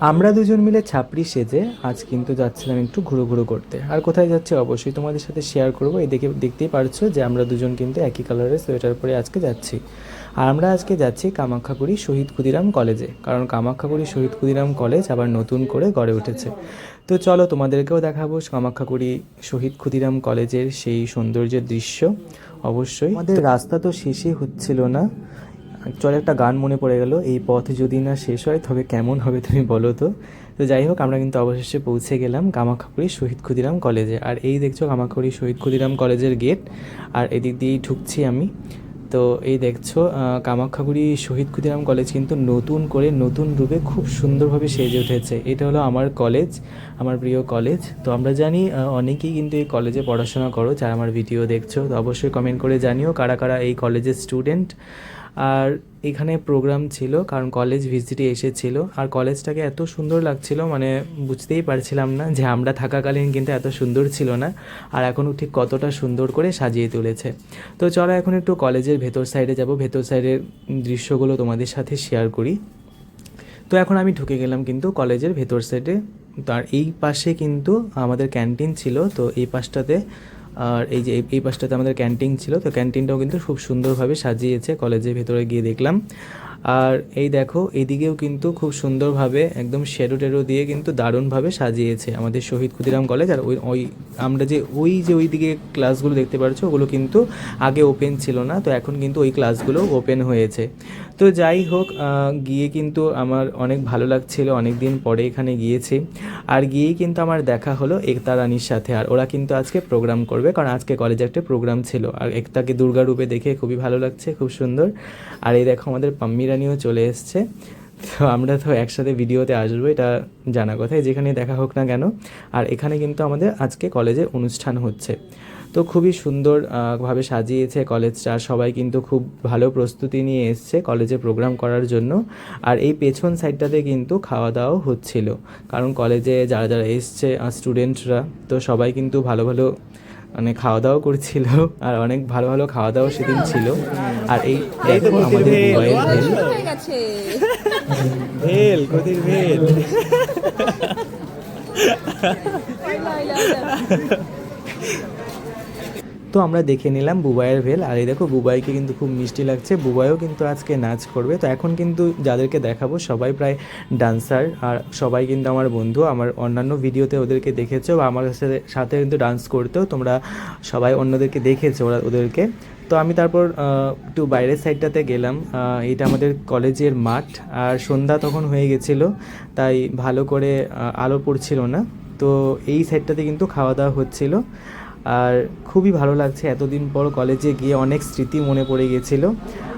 আমরা দুজন মিলে ছাপড়ি সেজে আজ কিন্তু যাচ্ছিলাম একটু ঘুরো ঘুরো করতে। আর কোথায় যাচ্ছে অবশ্যই তোমাদের সাথে শেয়ার করব। এই দেখে দেখতেই পারছ যে আমরা দুজন কিন্তু একই কালারের সোয়েটার পরে আজকে যাচ্ছি। আর আমরা আজকে যাচ্ছি কামাখ্যাগুড়ি শহীদ ক্ষুদিরাম কলেজে কারণ কামাখ্যাগুড়ি শহীদ ক্ষুদিরাম কলেজ আবার নতুন করে গড়ে উঠেছে। তো চলো তোমাদেরকেও দেখাবো কামাখ্যাগুড়ি শহীদ ক্ষুদিরাম কলেজের সেই সৌন্দর্যের দৃশ্য। অবশ্যই আমাদের রাস্তা তো শেষই হচ্ছিল না। চলে একটা গান মনে পড়ে গেল, এই পথ যদি না শেষ হয়, তবে কেমন হবে তুমি বলো তো? তো যাই হোক, আমরা কিন্তু অবশেষে পৌঁছে গেলাম কামাখ্যাপুরি শহীদ ক্ষুদিরাম কলেজে। আর এই দেখছ কামাখ্যাপুরি শহীদ ক্ষুদিরাম কলেজের গেট, আর এদিক দিয়েই ঢুকছি আমি। তো এই দেখছ কামাখ্যাগুড়ি শহীদ ক্ষুদিরাম কলেজ কিন্তু নতুন করে, নতুন রূপে খুব সুন্দরভাবে সেজে উঠেছে। এটা হলো আমার কলেজ, আমার প্রিয় কলেজ। তো আমরা জানি অনেকেই কিন্তু এই কলেজে পড়াশোনা করো, যারা আমার ভিডিও দেখছ। তো অবশ্যই কমেন্ট করে জানিও কারা কারা এই কলেজের স্টুডেন্ট আর এখানে প্রোগ্রাম ছিল, কারণ কলেজ ভিজিটে এসেছিল। আর কলেজটাকে এত সুন্দর লাগছিল মানে বুঝতেই পারছিলাম না যে আমরা থাকাকালীন কিন্তু এত সুন্দর ছিল না, আর এখনও ঠিক কতটা সুন্দর করে সাজিয়ে তুলেছে। তো চলো এখন একটু কলেজের ভেতর সাইডে যাব, ভেতর সাইডের দৃশ্যগুলো তোমাদের সাথে শেয়ার করি। তো এখন আমি ঢুকে গেলাম কিন্তু কলেজের ভেতর সাইডে তার এই পাশে কিন্তু আমাদের ক্যান্টিন ছিল, তো এই পাশটাতে আর এই যে এই- পাশটাতে আমাদের ক্যান্টিন ছিল, তো ক্যান্টিনটাও কিন্তু খুব সুন্দরভাবে সাজিয়েছে, কলেজের ভেতরে গিয়ে দেখলাম। আর এই দেখো, এদিকেও কিন্তু খুব সুন্দরভাবে একদম শেডো টেডো দিয়ে কিন্তু দারুণভাবে সাজিয়েছে আমাদের শহীদ ক্ষুদিরাম কলেজ। আর ওই ওই, আমরা যে ওই যে ওই দিকে ক্লাসগুলো দেখতে পাচ্ছ ওগুলো কিন্তু আগে ওপেন ছিল না, তো এখন কিন্তু ওই ক্লাসগুলো ওপেন হয়েছে। তো যাই হোক গিয়ে কিন্তু আমার অনেক ভালো লাগছিল অনেক দিন পরে এখানে গিয়েছি। আর গিয়েই কিন্তু আমার দেখা হলো একতা রানীর সাথে। আর ওরা কিন্তু আজকে প্রোগ্রাম করবে, কারণ আজকে কলেজে একটা প্রোগ্রাম ছিল। আর একতাকে দুর্গা রূপে দেখে খুবই ভালো লাগছে, খুব সুন্দর। আর এই দেখো আমাদের পাম্মি রানীও চলে এসছে। তো আমরা তো একসাথে ভিডিওতে আসব এটা জানা কথাই যেখানে দেখা হোক না কেন। আর এখানে কিন্তু আমাদের আজকে কলেজে অনুষ্ঠান হচ্ছে। তো খুবই সুন্দর আহ, ভাবে সাজিয়েছে কলেজটা আর সবাই কিন্তু খুব ভালো প্রস্তুতি নিয়ে এসছে কলেজে প্রোগ্রাম করার জন্য। আর এই পেছন সাইডটাতে কিন্তু খাওয়া দাওয়াও হচ্ছিল। কারণ কলেজে যারা যারা এসছে স্টুডেন্টরা তো সবাই কিন্তু ভালো ভালো মানে খাওয়া দাওয়া করছিল। আর অনেক ভালো ভালো খাওয়া দাওয়া সেদিন ছিল। আর এই দেখো আমাদের মোবাইল ভেল হয়ে গেছে ভেল কোথায় ভেল তো আমরা দেখে নিলাম বুবাইয়ের ভেল। আর এই দেখো, বুবাইকে কিন্তু খুব মিষ্টি লাগছে। বুবাইও কিন্তু আজকে নাচ করবে। তো এখন কিন্তু যাদেরকে দেখাবো, সবাই প্রায় ডান্সার। আর সবাই কিন্তু আমার বন্ধু, আমার অন্যান্য ভিডিওতে ওদেরকে দেখেছ বা আমার সাথে কিন্তু ডান্স করতেও তোমরা সবাই অন্যদেরকে দেখেছ ওরা, ওদেরকে। তো আমি তারপর একটু বাইরের সাইডটাতে গেলাম। এটা আমাদের কলেজের মাঠ। আর সন্ধ্যা তখন হয়ে গেছিল, তাই ভালো করে আলো পড়ছিল না। তো এই সাইডটাতে কিন্তু খাওয়া দাওয়া হচ্ছিল। আর খুবই ভালো লাগছে এতদিন পর কলেজে গিয়ে অনেক স্মৃতি মনে পড়ে গেছিল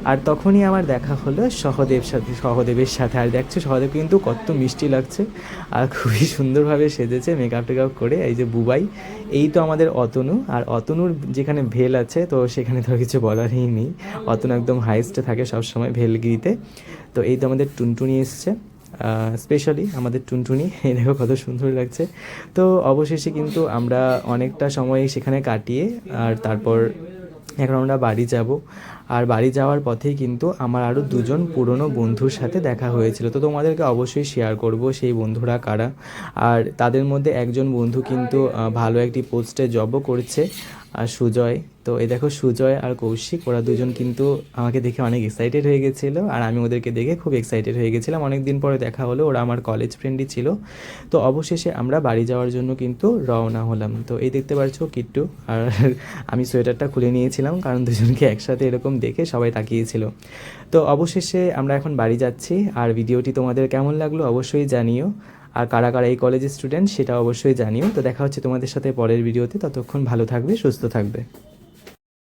আর তখনই আমার দেখা হলো সহদেব সাথে, সহদেবের সাথে। আর দেখছ, সহদেব কিন্তু কত মিষ্টি লাগছে। আর খুবই সুন্দরভাবে সেজেছে মেকআপ টেকআপ করে, এই যে বুবাই। এই তো আমাদের অতনু। আর অতনুর যেখানে ভেল আছে, তো সেখানে তো কিছু বলারই নেই। অতনু একদম হাইস্টে থাকে সবসময় ভেলগিরিতে। তো এই তো আমাদের টুনটুনি এসছে। স্পেশালি আমাদের টুনটুনি দেখো কত সুন্দর লাগছে। তো অবশেষে কিন্তু আমরা অনেকটা সময় সেখানে কাটিয়ে আর তারপর এখন আমরা বাড়ি যাব। আর বাড়ি যাওয়ার পথেই কিন্তু আমার আরও দুজন পুরনো বন্ধুর সাথে দেখা হয়েছিল। তো তোমাদেরকে অবশ্যই শেয়ার করব সেই বন্ধুরা কারা। আর তাদের মধ্যে একজন বন্ধু কিন্তু ভালো একটি পোস্টে জবও করছে আর সুজয়। তো এই দেখো সুজয় আর কৌশিক, ওরা দুজন কিন্তু আমাকে দেখে অনেক এক্সাইটেড হয়ে গেছিল আর আমি ওদেরকে দেখে খুব এক্সাইটেড হয়ে গেছিলাম। অনেক দিন পরে দেখা হলো, ওরা আমার কলেজ ফ্রেন্ডই ছিল। তো অবশেষে আমরা বাড়ি যাওয়ার জন্য কিন্তু রওনা হলাম। তো এই দেখতে পাচ্ছ কিট্টু, আর আমি সোয়েটারটা খুলে নিয়েছিলাম, কারণ দুজনকে একসাথে এরকম দেখে সবাই তাকিয়েছিল। তো অবশেষে আমরা এখন বাড়ি যাচ্ছি। আর ভিডিওটি তোমাদের কেমন লাগল অবশ্যই জানিও। আর কারা কারা এই কলেজের স্টুডেন্ট সেটা অবশ্যই জানিও। তো দেখা হচ্ছে তোমাদের সাথে পরের ভিডিওতে। ততক্ষণ ভালো থাকবে, সুস্থ থাকবে।